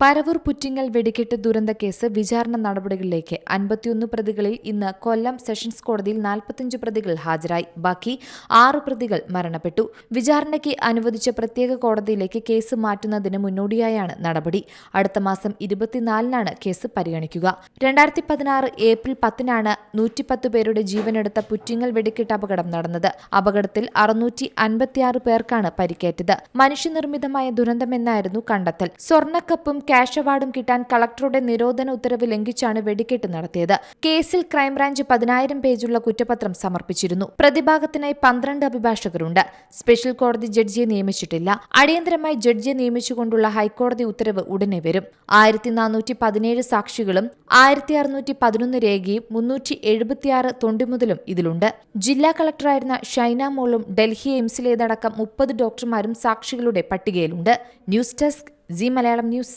പരവൂർ പുറ്റിങ്ങൽ വെടിക്കെട്ട് ദുരന്ത കേസ് വിചാരണ നടപടികളിലേക്ക് അൻപത്തിയൊന്ന് പ്രതികളിൽ ഇന്ന് കൊല്ലം സെഷൻസ് കോടതിയിൽ നാൽപ്പത്തിയഞ്ച് പ്രതികൾ ഹാജരായി. ബാക്കി ആറ് പ്രതികൾ മരണപ്പെട്ടു. വിചാരണയ്ക്ക് അനുവദിച്ച പ്രത്യേക കോടതിയിലേക്ക് കേസ് മാറ്റുന്നതിന് മുന്നോടിയായാണ് നടപടി. അടുത്ത മാസം ഇരുപത്തിനാലിനാണ് കേസ് പരിഗണിക്കുക. രണ്ടായിരത്തി പതിനാറ് ഏപ്രിൽ പത്തിനാണ് നൂറ്റിപ്പത്ത് പേരുടെ ജീവനെടുത്ത പുറ്റിങ്ങൽ വെടിക്കെട്ട് അപകടം നടന്നത്. അപകടത്തിൽ അറുന്നൂറ്റി അൻപത്തിയാറ് പേർക്കാണ് പരിക്കേറ്റത്. മനുഷ്യനിർമ്മിതമായ ദുരന്തമെന്നായിരുന്നു കണ്ടെത്തൽ. സ്വർണക്കപ്പും ക്യാഷ് അവാർഡും കിട്ടാൻ കളക്ടറുടെ നിരോധന ഉത്തരവ് ലംഘിച്ചാണ് വെടിക്കെട്ട് നടത്തിയത്. കേസിൽ ക്രൈംബ്രാഞ്ച് പതിനായിരം പേജുള്ള കുറ്റപത്രം സമർപ്പിച്ചിരുന്നു. പ്രതിഭാഗത്തിനായി പന്ത്രണ്ട് അഭിഭാഷകരുണ്ട്. സ്പെഷ്യൽ കോടതി ജഡ്ജിയെ നിയമിച്ചിട്ടില്ല. അടിയന്തരമായി ജഡ്ജിയെ നിയമിച്ചുകൊണ്ടുള്ള ഹൈക്കോടതി ഉത്തരവ് ഉടനെ വരും. ആയിരത്തി നാനൂറ്റി പതിനേഴ് സാക്ഷികളും ആയിരത്തി അറുന്നൂറ്റി പതിനൊന്ന് രേഖയും മുന്നൂറ്റി എഴുപത്തിയാറ് തൊണ്ടിമുതലും ഇതിലുണ്ട്. ജില്ലാ കളക്ടറായിരുന്ന ഷൈന മോളും ഡൽഹി എയിംസിലേതടക്കം മുപ്പത് ഡോക്ടർമാരും സാക്ഷികളുടെ പട്ടികയിലുണ്ട്. News desk Zee Malayalam news.